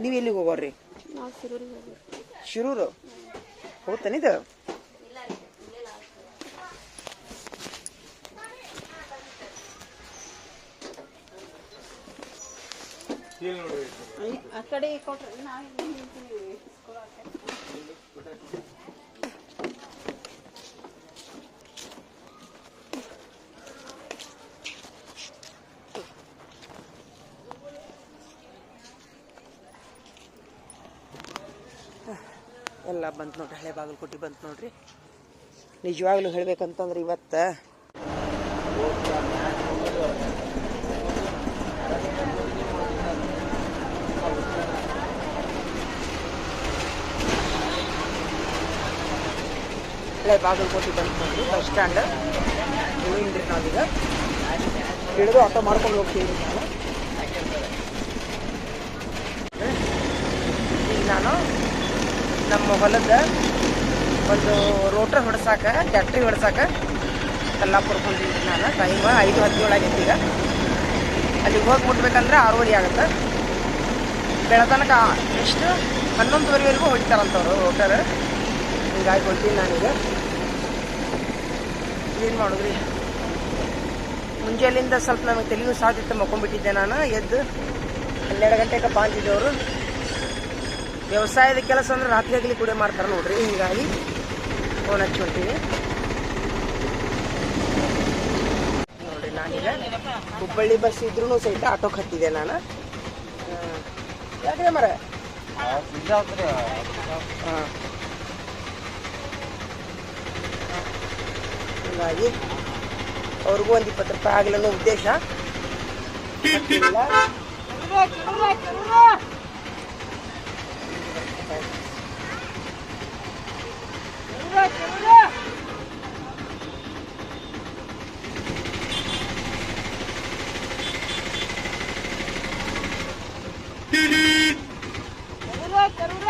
ನೀವು ಎಲ್ಲಿಗೆ ಹೋಗೋರಿ ನಾವು ಸಿರೂರಿಗೆ ಹೋಗ್ಬೇಕು. ಶಿರೂರು? ಹೋಗ್ತಾನಿದು ಆ ಕಡೆ ಕೊಟ್ರೆ ನಾವು ಎಲ್ಲ ಬಂತು ನೋಡ್ರಿ, ಹಳೆ ಬಾಗಲಕೋಟೆ ಬಂತು ನೋಡ್ರಿ. ನಿಜವಾಗ್ಲೂ ಹೇಳ್ಬೇಕಂತಂದ್ರೆ ಇವತ್ತ ಹಳೆ ಬಾಗಲಕೋಟೆ ಬಂತು ನೋಡ್ರಿ, ಬಸ್ ಸ್ಟ್ಯಾಂಡ್. ನಾವೀಗ. ಹಿಡಿದು ಆಟೋ ಮಾಡ್ಕೊಂಡು ಹೋಗ್ತೀವಿ ನಾನು ಈಗ ನಾನು ನಮ್ಮ ಹೊಲದ ಒಂದು ರೋಟರ್ ಹೊಡ್ಸಾಕ ಟ್ಯಾಕ್ಟ್ರಿ ಹೊಡ್ಸಾಕ ಕಲ್ಲಾಪುರಕ್ಕೆ ಹೊಂದಿದ್ದೆ ನಾನು. ಟೈಮ್ ಐದು ಹದಿನೇಳು ಆಗೈತಿ ಈಗ. ಅಲ್ಲಿಗೆ ಹೋಗಿ ಮುಟ್ಬೇಕಂದ್ರೆ ಆರೂವರೆ ಆಗುತ್ತೆ. ಬೆಳತನಕ ಎಷ್ಟು? ಹನ್ನೊಂದುವರೆವರೆಗೂ ಹೊಡಿತಾರಂತವ್ರು ರೋಟರ್ ಹಿಂಗಾಗಿ ಹೊಡ್ತೀನಿ ನಾನೀಗ. ಏನು ಮಾಡಿದ್ರಿ? ಮುಂಜಾನೆಯಿಂದ ಸ್ವಲ್ಪ ನಮಗೆ ತೆಲುಗು ಸಾಧ್ಯತೆ ಮಕ್ಕೊಂಡ್ಬಿಟ್ಟಿದ್ದೆ ನಾನು. ಎದ್ದು ಹನ್ನೆರಡು ಗಂಟೆಗೆ ಬಾಂತಿದ್ದವರು ವ್ಯವಸಾಯದ ಕೆಲಸ ಅಂದ್ರೆ ರಾತ್ರಿ ಆಗಲಿ ಕೂಡ ಮಾಡ್ತಾರೆ ನೋಡ್ರಿ, ಹಿಂಗಾಗಿ ಫೋನ್ ಹಚ್ಚಿ ಹೊಂಟೀನಿ ನೋಡ್ರಿ ನಾನೀಗ ಹುಬ್ಬಳ್ಳಿ ಬಸ್ ಇದ್ರೂ ಸಹಿತ ಆಟೋ ಹತ್ತಿದೆ ನಾನು. ಯಾಕೆ ಮರ ಹಿಂಗಾಗಿ ಅವ್ರಿಗೂ ಒಂದು ಇಪ್ಪತ್ತು ರೂಪಾಯಿ ಆಗಲಿ ಉದ್ದೇಶ. darurat darurat